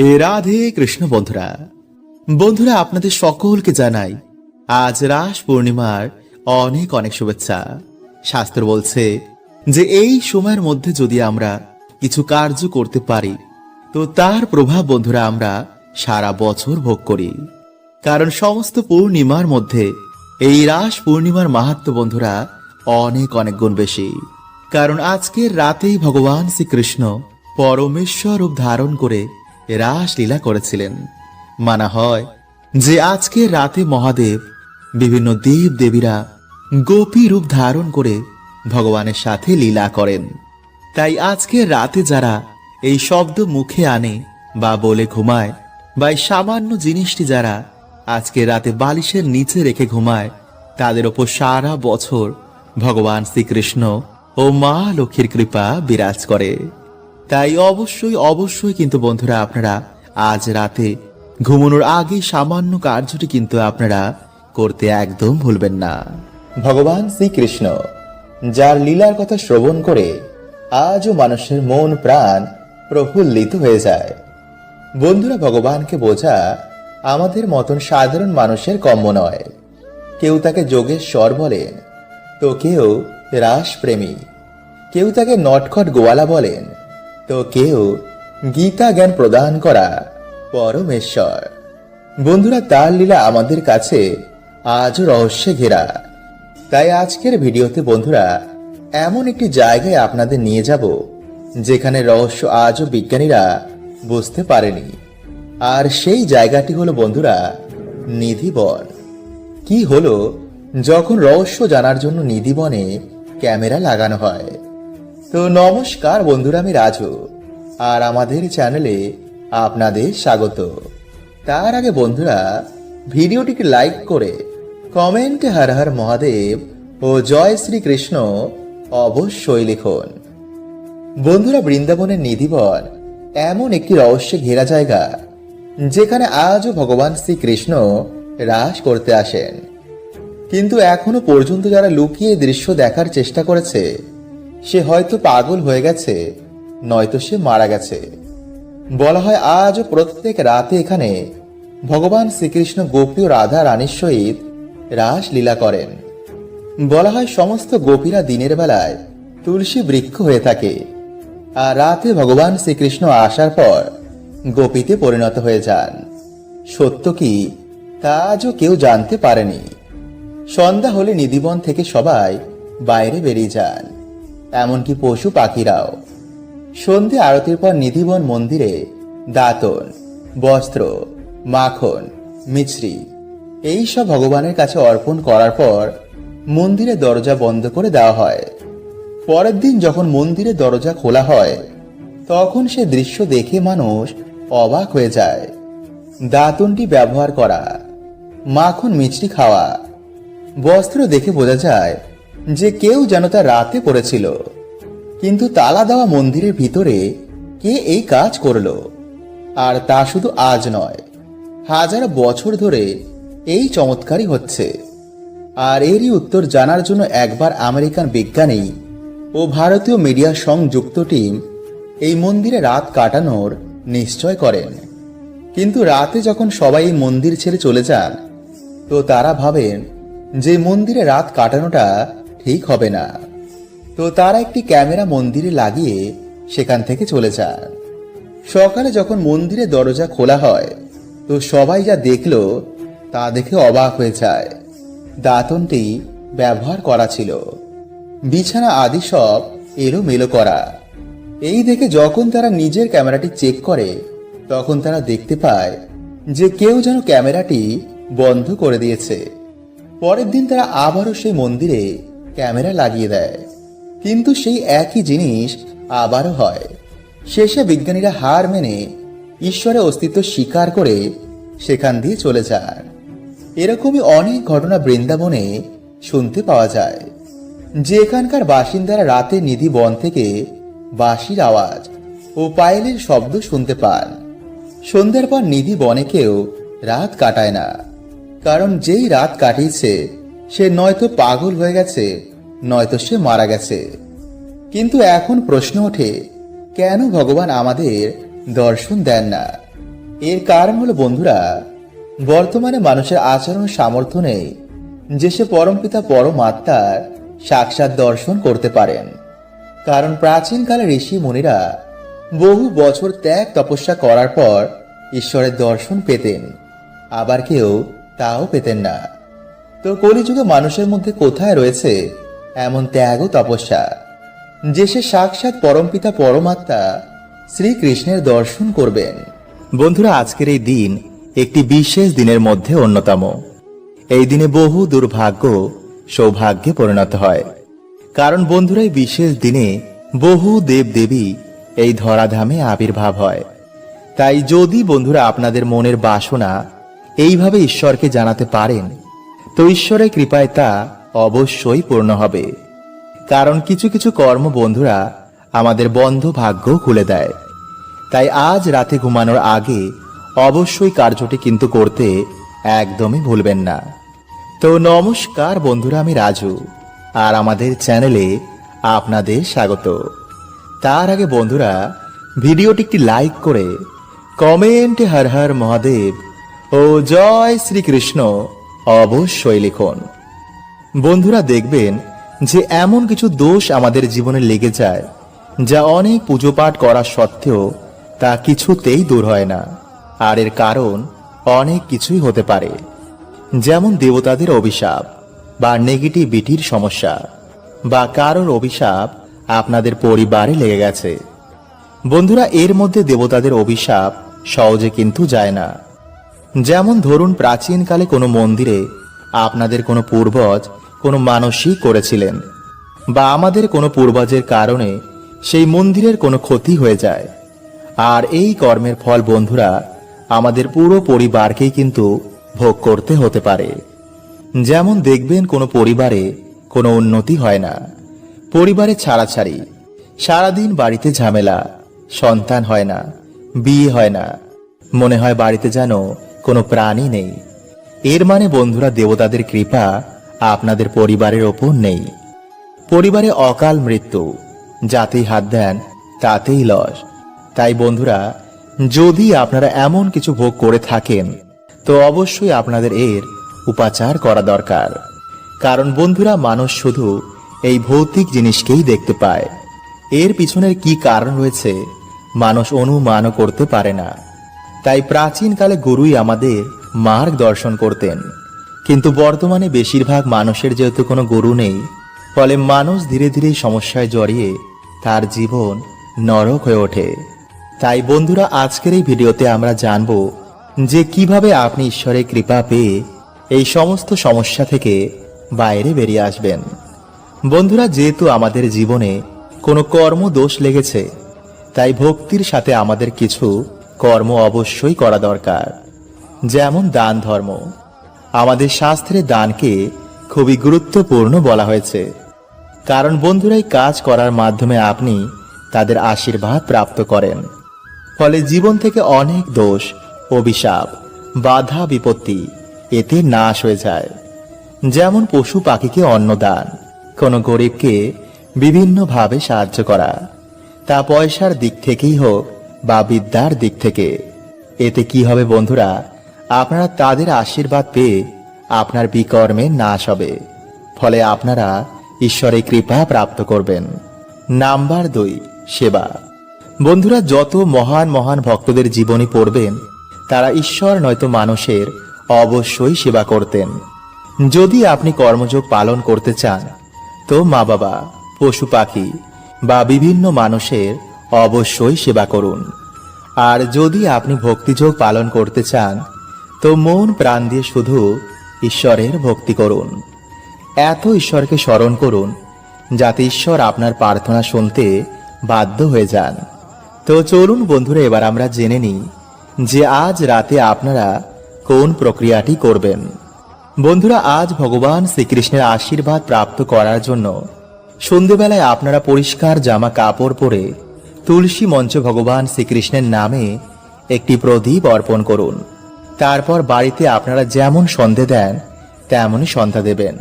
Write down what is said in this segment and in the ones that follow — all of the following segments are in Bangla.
রাধে কৃষ্ণ বন্ধুরা। বন্ধুরা, আপনাদের সকলকে জানাই আজ রাস পূর্ণিমার অনেক অনেক শুভেচ্ছা। শাস্ত্র বলছে যে, এই সময়ের মধ্যে যদি আমরা কিছু কার্য করতে পারি, তো তার প্রভাব বন্ধুরা আমরা সারা বছর ভোগ করি। কারণ সমস্ত পূর্ণিমার মধ্যে এই রাস পূর্ণিমার মাহাত্ম বন্ধুরা অনেক অনেক গুণ বেশি। কারণ আজকের রাতেই ভগবান শ্রীকৃষ্ণ পরমেশ্বর রূপ ধারণ করে রাস লীলা করেছিলেন। মানা হয় যে আজকের রাতে মহাদেব, বিভিন্ন দেব দেবীরা গোপী রূপ ধারণ করে ভগবানের সাথে লীলা করেন। তাই আজকের রাতে যারা এই শব্দ মুখে আনে বা বলে ঘুমায় বা এই সামান্য জিনিসটি যারা আজকে রাতে বালিশের নিচে রেখে ঘুমায়, তাদের ওপর সারা বছর ভগবান শ্রীকৃষ্ণ ও মা লক্ষ্মীর কৃপা বিরাজ করে। তাই অবশ্যই অবশ্যই কিন্তু বন্ধুরা আপনারা আজ রাতে ঘুমানোর আগে সামান্য কার্যটি কিন্তু আপনারা করতে একদম ভুলবেন না। ভগবান শ্রীকৃষ্ণ, যার লীলার কথা শ্রবণ করে আজও মানুষের মন, প্রাণ প্রফুল্লিত হয়ে যায়। বন্ধুরা, ভগবানকে বোঝা আমাদের মতন সাধারণ মানুষের কম্য নয়। কেউ তাকে যোগেশ্বর বলেন, তো কেউ রাসপ্রেমী। কেউ তাকে নটখট গোয়ালা বলেন তো কেউ গীতা জ্ঞান প্রদান করা পরমেশ্বর। বন্ধুরা, তার লীলা আমাদের কাছে আজও রহস্যে ঘেরা। তাই আজকের ভিডিওতে বন্ধুরা, এমন একটি জায়গায় আপনাদের নিয়ে যাব, যেখানে রহস্য আজও বিজ্ঞানীরা বুঝতে পারেনি। আর সেই জায়গাটি হলো বন্ধুরা, নিধিবন। কি হলো যখন রহস্য জানার জন্য নিধিবনে ক্যামেরা লাগানো হয়? তো নমস্কার বন্ধুরা, আমি রাজু, আর আমাদের চ্যানেলে আপনাদের স্বাগত। তার আগে বন্ধুরা, ভিডিওটিকে লাইক করে কমেন্টে হর হর মহাদেব ও জয় শ্রীকৃষ্ণ অবশ্যই লিখুন। বন্ধুরা, বৃন্দাবনের নিধিবন এমন একটি রহস্যে ঘেরা জায়গা, যেখানে আজও ভগবান শ্রীকৃষ্ণ রাস করতে আসেন। কিন্তু এখনও পর্যন্ত যারা লুকিয়ে দৃশ্য দেখার চেষ্টা করেছে সে হয়তো পাগল হয়ে গেছে, নয়তো সে মারা গেছে। বলা হয় আজও প্রত্যেক রাতে এখানে ভগবান শ্রীকৃষ্ণ গোপী ও রাধা রানীর সহিত রাস লীলা করেন। বলা হয় সমস্ত গোপীরা দিনের বেলায় তুলসী বৃক্ষ হয়ে থাকে আর রাতে ভগবান শ্রীকৃষ্ণ আসার পর গোপীতে পরিণত হয়ে যান। সত্য কি? তা আজও কেউ জানতে পারেনি। সন্ধ্যা হলে নিধিবন থেকে সবাই বাইরে বেরিয়ে যান। এমনকি পশু পাখিরাও। সন্ধে আরতির পর নিধিবন মন্দিরে দাতন, বস্ত্র, মাখন, মিছরি, এই সব ভগবানের কাছে অর্পণ করার পর মন্দিরে দরজা বন্ধ করে দেওয়া হয়। পরের দিন যখন মন্দিরে দরজা খোলা হয়, তখন সে দৃশ্য দেখে মানুষ অবাক হয়ে যায়। দাতনটি ব্যবহার করা, মাখন মিছরি খাওয়া, বস্ত্র দেখে বোঝা যায় যে কেউ যেন তা রাতে পড়েছিল। কিন্তু তালা দেওয়া মন্দিরের ভিতরে কে এই কাজ করল? আর তা শুধু আজ নয়, হাজার বছর ধরে এই চমৎকারই হচ্ছে। আর এরই উত্তর জানার জন্য একবার আমেরিকান বিজ্ঞানী ও ভারতীয় মিডিয়া সংযুক্ত টিম এই মন্দিরে রাত কাটানোর নিশ্চয় করেন। কিন্তু রাতে যখন সবাই এই মন্দির ছেড়ে চলে যান, তো তারা ভাবেন যে মন্দিরে রাত কাটানোটা ঠিক হবে না। তো তারা একটি ক্যামেরা মন্দিরে লাগিয়ে সেখান থেকে চলে যান। সকালে যখন মন্দিরে দরজা খোলা হয়, তো সবাই যা দেখল, তা দেখে অবাক হয়ে যায়। দাঁতনটি ব্যবহার করা ছিল। বিছানা আদি সব এলোমেলো করা। এই দেখে যখন তারা নিজের ক্যামেরাটি চেক করে, তখন তারা দেখতে পায় যে কেউ যেন ক্যামেরাটি বন্ধ করে দিয়েছে। পরের দিন তারা আবারও সেই মন্দিরে ক্যামেরা লাগিয়ে দেয়। কিন্তু সেই একই জিনিস আবারও হয়। শেষে বিজ্ঞানীরা হার মেনে ঈশ্বরের অস্তিত্ব স্বীকার করে সেখান দিয়ে চলে যান। এরকমই অনেক ঘটনা বৃন্দাবনে শুনতে পাওয়া যায়। যে এখানকার বাসিন্দারা রাতে নিধি বন থেকে বাঁশির আওয়াজ ও পায়েলের শব্দ শুনতে পান। সন্ধ্যার পর নিধি বনে কেউ রাত কাটায় না। কারণ যেই রাত কাটিয়েছে সে নয়তো পাগল হয়ে গেছে, নয়তো সে মারা গেছে। কিন্তু এখন প্রশ্ন ওঠে, কেন ভগবান আমাদের দর্শন দেন না? এর কারণ হলো বন্ধুরা, বর্তমানে মানুষের আচরণ সামর্থ্য নেই যে সে পরমপিতা পরমাত্মার সাক্ষাৎ দর্শন করতে পারেন। কারণ প্রাচীনকালে ঋষি মুনিরা বহু বছর ত্যাগ তপস্যা করার পর ঈশ্বরের দর্শন পেতেন, আবার কেউ তাও পেতেন না। তো কলিযুগে মানুষের মধ্যে কোথায় রয়েছে এমন ত্যাগ ও তপস্যা? যে সে সাক্ষাৎ পরমপিতা পরমাত্মা শ্রীকৃষ্ণের দর্শন করবেন। বন্ধুরা, আজকের এই দিন একটি বিশেষ দিনের মধ্যে অন্যতম। এই দিনে বহু দুর্ভাগ্য সৌভাগ্যে পরিণত হয়। কারণ বন্ধুরা, এই বিশেষ দিনে বহু দেব দেবী এই ধরাধামে আবির্ভাব হয়। তাই যদি বন্ধুরা আপনাদের মনের বাসনা এইভাবে ঈশ্বরকে জানাতে পারেন তো ঈশ্বরের কৃপায় তা অবশ্যই পূর্ণ হবে। কারণ কিছু কিছু কর্ম বন্ধুরা আমাদের বন্ধ ভাগ্য খুলে দেয়। তাই আজ রাতে ঘুমানোর আগে অবশ্যই কার্যটি কিন্তু করতে একদমই ভুলবেন না। তো নমস্কার বন্ধুরা, আমি রাজু আর আমাদের চ্যানেলে আপনাদের স্বাগত। তার আগে বন্ধুরা, ভিডিওটি একটি লাইক করে কমেন্টে হর হর মহাদেব ও জয় শ্রীকৃষ্ণ অবশ্যই লিখুন। বন্ধুরা দেখবেন যে এমন কিছু দোষ আমাদের জীবনে লেগে যায়, যা অনেক পুজো পাঠ করা সত্ত্বেও তা কিছুতেই দূর হয় না। আর এর কারণ অনেক কিছুই হতে পারে। যেমন দেবতাদের অভিশাপ বা নেগেটিভিটির সমস্যা বা কারোর অভিশাপ আপনাদের পরিবারে লেগে গেছে। বন্ধুরা, এর মধ্যে দেবতাদের অভিশাপ সহজে কিন্তু যায় না। যেমন ধরুন প্রাচীনকালে কোনো মন্দিরে আপনাদের কোনো পূর্বজ কোনো মানসিক করেছিলেন, বা আমাদের কোনো পূর্বজের কারণে সেই মন্দিরের কোনো ক্ষতি হয়ে যায়। আর এই কর্মের ফল বন্ধুরা, আমাদের পুরো পরিবারকেই কিন্তু ভোগ করতে হতে পারে। যেমন দেখবেন কোনো পরিবারে কোনো উন্নতি হয় না। পরিবারে ছাড়াছাড়ি, সারাদিন বাড়িতে ঝামেলা, সন্তান হয় না, বিয়ে হয় না। মনে হয় বাড়িতে যেন কোনো প্রাণী নেই। এর মানে বন্ধুরা, দেবতাদের কৃপা আপনাদের পরিবারের ওপর নেই। পরিবারে অকাল মৃত্যু, যাতেই হাত দেন, তাতেই লস। তাই বন্ধুরা, যদি আপনারা এমন কিছু ভোগ করে থাকেন, তো অবশ্যই আপনাদের এর উপাচার করা দরকার। কারণ বন্ধুরা, মানুষ শুধু এই ভৌতিক জিনিসকেই দেখতে পায়। এর পিছনের কি কারণ রয়েছে, মানুষ অনুমানও করতে পারে না। তাই প্রাচীনকালে গুরুই আমাদের মার্গ দর্শন করতেন। কিন্তু বর্তমানে বেশিরভাগ মানুষের যেহেতু কোনো গুরু নেই, ফলে মানুষ ধীরে ধীরে সমস্যায় জড়িয়ে তার জীবন নরক হয়ে ওঠে। তাই বন্ধুরা, আজকের এই ভিডিওতে আমরা জানব যে কীভাবে আপনি ঈশ্বরের কৃপা পেয়ে এই সমস্ত সমস্যা থেকে বাইরে বেরিয়ে আসবেন। বন্ধুরা, যেহেতু আমাদের জীবনে কোনো কর্ম দোষ লেগেছে, তাই ভক্তির সাথে আমাদের কিছু কর্ম অবশ্যই করা দরকার। যেমন দান ধর্ম। আমাদের শাস্ত্রে দানকে খুবই গুরুত্বপূর্ণ বলা হয়েছে। কারণ বন্ধুরাই কাজ করার মাধ্যমে আপনি তাদের আশীর্বাদ প্রাপ্ত করেন। ফলে জীবন থেকে অনেক দোষ, অভিশাপ, বাধা, বিপত্তি এতে নাশ হয়ে যায়। যেমন পশু পাখিকে অন্নদান কোনো গরিবকে বিভিন্নভাবে সাহায্য করা। তা পয়সার দিক থেকেই হোক বা বিদ্যার দিক থেকে। এতে কি হবে বন্ধুরা? আপনারা তাদের আশীর্বাদ পেয়ে আপনার বিকর্মে নাশ হবে। ফলে আপনারা ঈশ্বরের কৃপা প্রাপ্ত করবেন। নাম্বার দুই, সেবা। বন্ধুরা, যত মহান মহান ভক্তদের জীবনী পড়বেন, তারা ঈশ্বর নয়তো মানুষের অবশ্যই সেবা করতেন। যদি আপনি কর্মযোগ পালন করতে চান, তো মা বাবা পশু পাখি বা বিভিন্ন মানুষের অবশ্যই সেবা করুন। আর যদি আপনি ভক্তিযোগ পালন করতে চান, তো মন প্রাণ দিয়ে শুধু ঈশ্বরের ভক্তি করুন। এত ঈশ্বরকে স্মরণ করুন, যাতে ঈশ্বর আপনার প্রার্থনা শুনতে বাধ্য হয়ে যান। তো চলুন বন্ধুরা, এবার আমরা জেনে নিই যে আজ রাতে আপনারা কোন প্রক্রিয়াটি করবেন। বন্ধুরা, আজ ভগবান শ্রীকৃষ্ণের আশীর্বাদ প্রাপ্ত করার জন্য সন্ধেবেলায় আপনারা পরিষ্কার জামা কাপড় পরে তুলসী মঞ্চ ভগবান শ্রীকৃষ্ণের নামে একটি প্রদীপ অর্পণ করুন। তারপর বাড়িতে আপনারা যেমন সন্ধে দেন, তেমনই সন্ধ্যা দেবেন।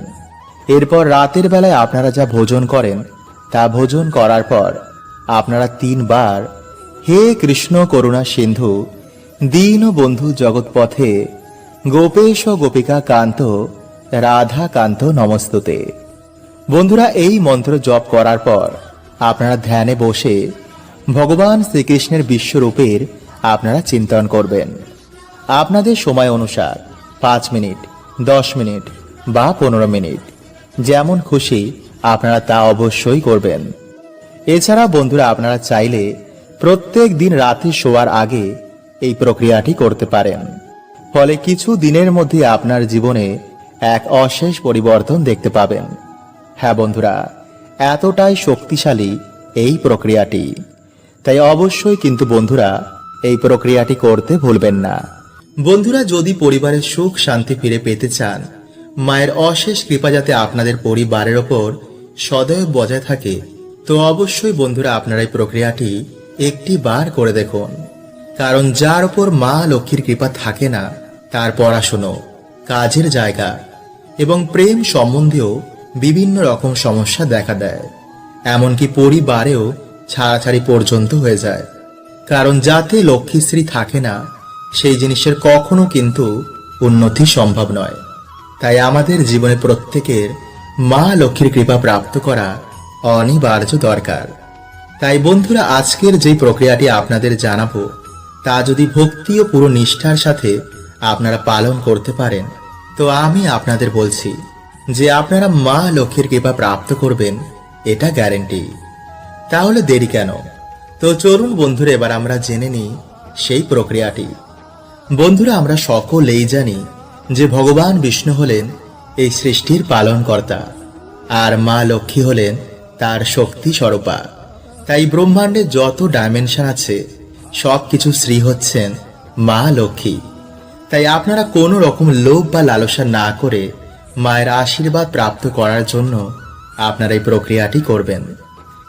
এরপর রাতের বেলায় আপনারা যা ভোজন করেন, তা ভোজন করার পর আপনারা তিনবার হে কৃষ্ণ করুণা সিন্ধু, দীন বন্ধু জগৎ পথে গোপেশ গোপিকা কান্ত, রাধা কান্ত নমস্তুতে। বন্ধুরা, এই মন্ত্র জপ করার পর আপনারা ধ্যানে বসে ভগবান শ্রীকৃষ্ণের বিশ্বরূপের আপনারা চিন্তন করবেন। আপনাদের সময় অনুসার পাঁচ মিনিট, দশ মিনিট বা পনেরো মিনিট, যেমন খুশি আপনারা তা অবশ্যই করবেন। এছাড়া বন্ধুরা, আপনারা চাইলে প্রত্যেক দিন রাতে শোয়ার আগে এই প্রক্রিয়াটি করতে পারেন। ফলে কিছু দিনের মধ্যে আপনার জীবনে এক অশেষ পরিবর্তন দেখতে পাবেন। হ্যাঁ বন্ধুরা, এতটাই শক্তিশালী এই প্রক্রিয়াটি। তাই অবশ্যই কিন্তু বন্ধুরা এই প্রক্রিয়াটি করতে ভুলবেন না। বন্ধুরা, যদি পরিবারের সুখ শান্তি ফিরে পেতে চান, মায়ের অশেষ কৃপা যাতে আপনাদের পরিবারের ওপর সদয় বজায় থাকে, তো অবশ্যই বন্ধুরা আপনারা এই প্রক্রিয়াটি একটি বার করে দেখুন। কারণ যার ওপর মা লক্ষ্মীর কৃপা থাকে না, তার পড়াশুনো, কাজের জায়গা এবং প্রেম সম্বন্ধেও বিভিন্ন রকম সমস্যা দেখা দেয়। এমনকি পরিবারেও ছাড়াছাড়ি পর্যন্ত হয়ে যায়। কারণ যাতে লক্ষ্মীশ্রী থাকে না, সেই জিনিসের কখনো কিন্তু উন্নতি সম্ভব নয়। তাই আমাদের জীবনে প্রত্যেকের মা লক্ষ্মীর কৃপা প্রাপ্ত করা অনিবার্য দরকার। তাই বন্ধুরা, আজকের যে প্রক্রিয়াটি আপনাদের জানাব, তা যদি ভক্তি ও পুরো নিষ্ঠার সাথে আপনারা পালন করতে পারেন, তো আমি আপনাদের বলছি যে আপনারা মা লক্ষ্মীর কৃপা প্রাপ্ত করবেন, এটা গ্যারেন্টি। তাহলে দেরি কেন? তো চলুন বন্ধুরা, এবার আমরা জেনে নিই সেই প্রক্রিয়াটি। বন্ধুরা, আমরা সকলেই জানি যে ভগবান বিষ্ণু হলেন এই সৃষ্টির পালনকর্তা আর মা লক্ষ্মী হলেন তার শক্তি স্বরূপা। তাই ব্রহ্মাণ্ডে যত ডাইমেনশন আছে সব কিছু শ্রী হচ্ছেন মা লক্ষ্মী। তাই আপনারা কোনো রকম লোভ বা লালসা না করে মায়ের আশীর্বাদ প্রাপ্ত করার জন্য আপনারা এই প্রক্রিয়াটি করবেন।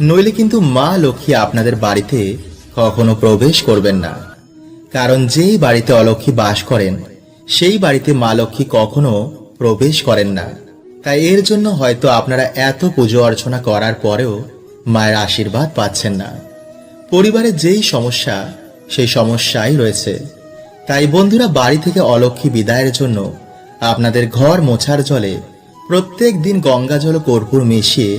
নইলে কিন্তু মা লক্ষ্মী আপনাদের বাড়িতে কখনো প্রবেশ করবেন না। কারণ যেই বাড়িতে অলক্ষ্মী বাস করেন, সেই বাড়িতে মা লক্ষ্মী কখনো প্রবেশ করেন না। তাই এর জন্য হয়তো আপনারা এত পুজো অর্চনা করার পরেও মায়ের আশীর্বাদ পাচ্ছেন না। পরিবারে যেই সমস্যা, সেই সমস্যাই রয়েছে। তাই বন্ধুরা, বাড়ি থেকে অলক্ষ্মী বিদায়ের জন্য আপনাদের ঘর মোছার জলে প্রত্যেক দিন গঙ্গা জল কর্পূর মিশিয়ে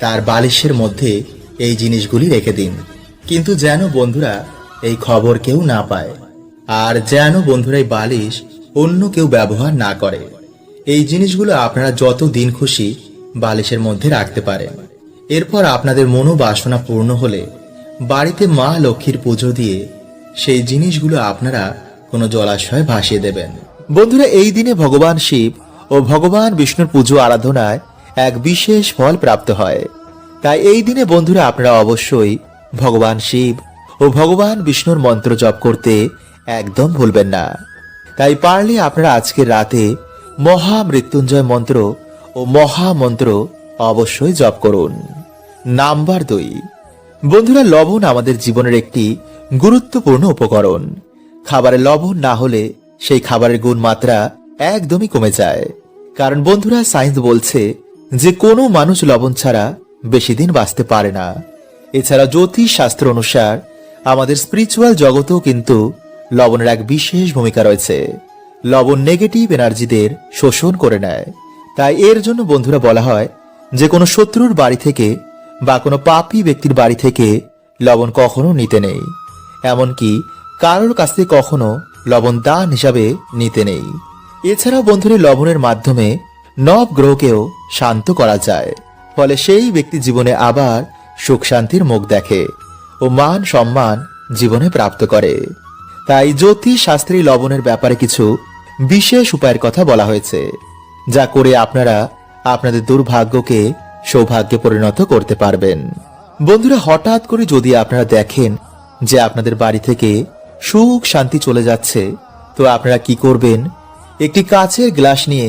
তার বালিশের মধ্যে এই জিনিসগুলি রেখে দিন। কিন্তু যেন বন্ধুরা, এই খবর কেউ না পায়। আর যেন বন্ধুরা, এই বালিশ অন্য কেউ ব্যবহার না করে। এই জিনিসগুলো আপনারা যত দিন খুশি বালিশের মধ্যে রাখতে পারেন। এরপর আপনাদের মনোবাসনা পূর্ণ হলে বাড়িতে মা লক্ষ্মীর পুজো দিয়ে সেই জিনিসগুলো আপনারা কোনো জলাশয়ে ভাসিয়ে দেবেন। বন্ধুরা, এই দিনে ভগবান শিব ও ভগবান বিষ্ণুর পুজো আরাধনায় এক বিশেষ ফল প্রাপ্ত হয়। তাই এই দিনে বন্ধুরা আপনারা অবশ্যই ভগবান শিব ও ভগবান বিষ্ণুর মন্ত্র জপ করতে একদম ভুলবেন না। তাই পারলে আপনারা আজকের রাতে মহা মৃত্যুঞ্জয় মন্ত্র ও মহামন্ত্র অবশ্যই জপ করুন। নাম্বার দুই। বন্ধুরা, লবণ আমাদের জীবনের একটি গুরুত্বপূর্ণ উপকরণ। খাবারে লবণ না হলে সেই খাবারের গুণমাত্রা একদমই কমে যায়। কারণ বন্ধুরা, সায়েন্স বলছে যে কোনো মানুষ লবণ ছাড়া বেশি দিন বাঁচতে পারে না। এছাড়া জ্যোতিষ শাস্ত্র অনুসার আমাদের স্পিরিচুয়াল জগতেও কিন্তু লবণের এক বিশেষ ভূমিকা রয়েছে। লবণ নেগেটিভ এনার্জিদের শোষণ করে নেয়। তাই এর জন্য বন্ধুরা বলা হয় যে কোনো শত্রুর বাড়ি থেকে বা কোনো পাপী ব্যক্তির বাড়ি থেকে লবণ কখনো নিতে নেই। এমনকি কারোর কাছ থেকে কখনো লবণ দান হিসাবে নিতে নেই। এছাড়াও বন্ধুরা, লবণের মাধ্যমে নব গ্রহকেও শান্ত করা যায়। ফলে সেই ব্যক্তি জীবনে আবার সুখ শান্তির মুখ দেখে ও মান সম্মান জীবনে প্রাপ্ত করে। তাই জ্যোতিষ শাস্ত্রী লবণের ব্যাপারে কিছু বিশেষ উপায়ের কথা বলা হয়েছে, যা করে আপনারা আপনাদের দুর্ভাগ্যকে সৌভাগ্যে পরিণত করতে পারবেন। বন্ধুরা, হঠাৎ করে যদি আপনারা দেখেন যে আপনাদের বাড়ি থেকে সুখ শান্তি চলে যাচ্ছে, তো আপনারা কি করবেন? একটি কাচের গ্লাস নিয়ে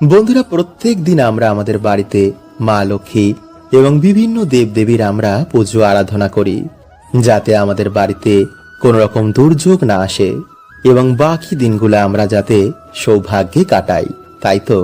বন্ধুরা, প্রত্যেক দিন আমরা আমাদের বাড়িতে মা লক্ষ্মী এবং বিভিন্ন দেবদেবীর আমরা পুজো আরাধনা করি, যাতে আমাদের বাড়িতে কোনো রকম দুর্যোগ না আসে এবং বাকি দিনগুলো আমরা যাতে সৌভাগ্যে কাটাই, তাই তো?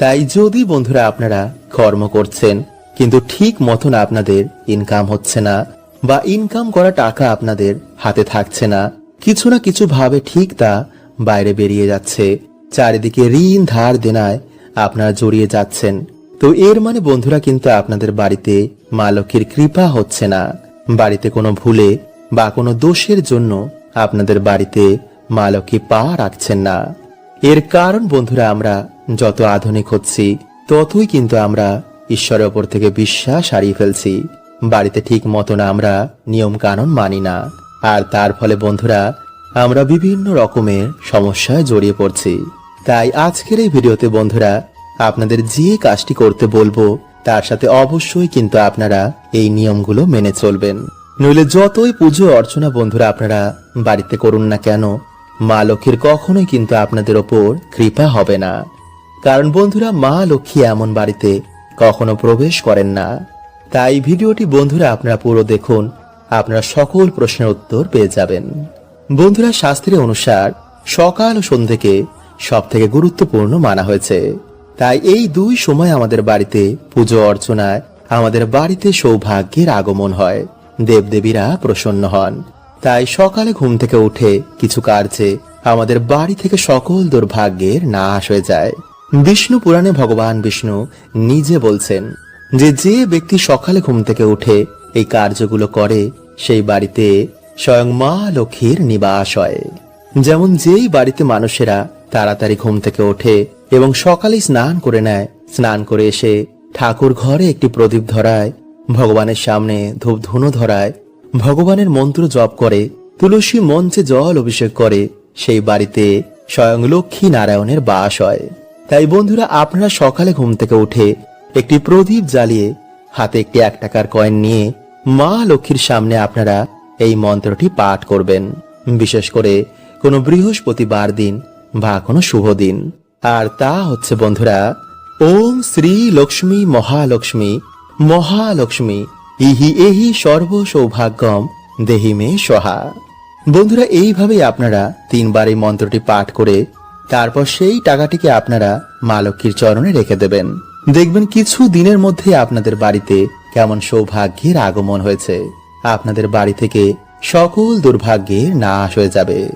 তাই যদি বন্ধুরা আপনারা কর্ম করছেন, কিন্তু ঠিক মতন আপনাদের ইনকাম হচ্ছে না বা ইনকাম করা টাকা আপনাদের হাতে থাকছে না, কিছু না কিছু ভাবে ঠিক তা বাইরে বেরিয়ে যাচ্ছে, চারিদিকে ঋণ ধার দেনায় আপনারা জড়িয়ে যাচ্ছেন। তো এর মানে বন্ধুরা কিন্তু আপনাদের বাড়িতে মা লক্ষ্মীর কৃপা হচ্ছে না। বাড়িতে কোনো ভুলে বা কোনো দোষের জন্য আপনাদের বাড়িতে মা লক্ষ্মী পা রাখছেন না। এর কারণ বন্ধুরা আমরা যত আধুনিক হচ্ছি, ততই কিন্তু আমরা ঈশ্বরের ওপর থেকে বিশ্বাস হারিয়ে ফেলছি। বাড়িতে ঠিক মতন আমরা নিয়ম কানুন মানি না। আর তার ফলে বন্ধুরা আমরা বিভিন্ন রকমের সমস্যায় জড়িয়ে পড়ছি। তাই আজকের এই ভিডিওতে বন্ধুরা, আপনাদের যে কাজটি করতে বলব, তার সাথে অবশ্যই কিন্তু আপনারা এই নিয়মগুলো মেনে চলবেন। নইলে যতই পুজো অর্চনা বন্ধুরা আপনারা বাড়িতে করুন না কেন, মা লক্ষ্মীর কখনোই কিন্তু আপনাদের ওপর কৃপা হবে না। কারণ বন্ধুরা, মা লক্ষ্মী এমন বাড়িতে কখনো প্রবেশ করেন না। তাই ভিডিওটি বন্ধুরা আপনারা পুরো দেখুন, আপনারা সকল প্রশ্নের উত্তর পেয়ে যাবেন। বন্ধুরা, শাস্ত্রে অনুসার সকাল ও সন্ধ্যেকে সব থেকে গুরুত্বপূর্ণ মানা হয়েছে। তাই এই দুই সময় আমাদের বাড়িতে পুজো অর্চনায় আমাদের বাড়িতে সৌভাগ্যের আগমন হয়। দেবদেবীরা প্রসন্ন হন। তাই সকালে ঘুম থেকে উঠে কিছু কার্যে আমাদের বাড়ি থেকে সকল দুর্ভাগ্যের নাশ হয়ে যায়। বিষ্ণু পুরাণে ভগবান বিষ্ণু নিজে বলছেন যে যে ব্যক্তি সকালে ঘুম থেকে উঠে এই কার্যগুলো করে, সেই বাড়িতে স্বয়ং মা লক্ষ্মীর নিবাস হয়। যেমন যেই বাড়িতে মানুষেরা তাড়াতাড়ি ঘুম থেকে ওঠে এবং সকালে স্নান করে নেয়। স্নান করে এসে ঠাকুর ঘরে একটি প্রদীপ ধরায়, ভগবানের সামনে ধূপ ধুনো ধরায়। ভগবানের মন্ত্র জপ করে, তুলসী মঞ্চে জল অভিষেক করে, সেই বাড়িতে স্বয়ং লক্ষ্মী নারায়ণের বাস হয়। তাই বন্ধুরা, আপনারা সকালে ঘুম থেকে উঠে একটি প্রদীপ জ্বালিয়ে, হাতে একটি এক টাকার কয়েন নিয়ে মা লক্ষ্মীর সামনে আপনারা এই মন্ত্রটি পাঠ করবেন। বিশেষ করে কোনো বৃহস্পতিবার দিন বা কোনো শুভ দিন। আর তা হচ্ছে বন্ধুরা, ওম শ্রী লক্ষ্মী মহালক্ষ্মী মহালক্ষ্মী, ইহি এহি সর্ব সৌভাগ্যম দেহি মে সহা। বন্ধুরা, এইভাবেই আপনারা তিনবার এই মন্ত্রটি পাঠ করে তারপর সেই টাকাটিকে আপনারা মা লক্ষ্মীর চরণে রেখে দেবেন। দেখবেন কিছু দিনের মধ্যে আপনাদের বাড়িতে কেমন সৌভাগ্যের আগমন হয়েছে। আপনাদের বাড়ি থেকে সকল দুর্ভাগ্যের নাশ হয়ে যাবে।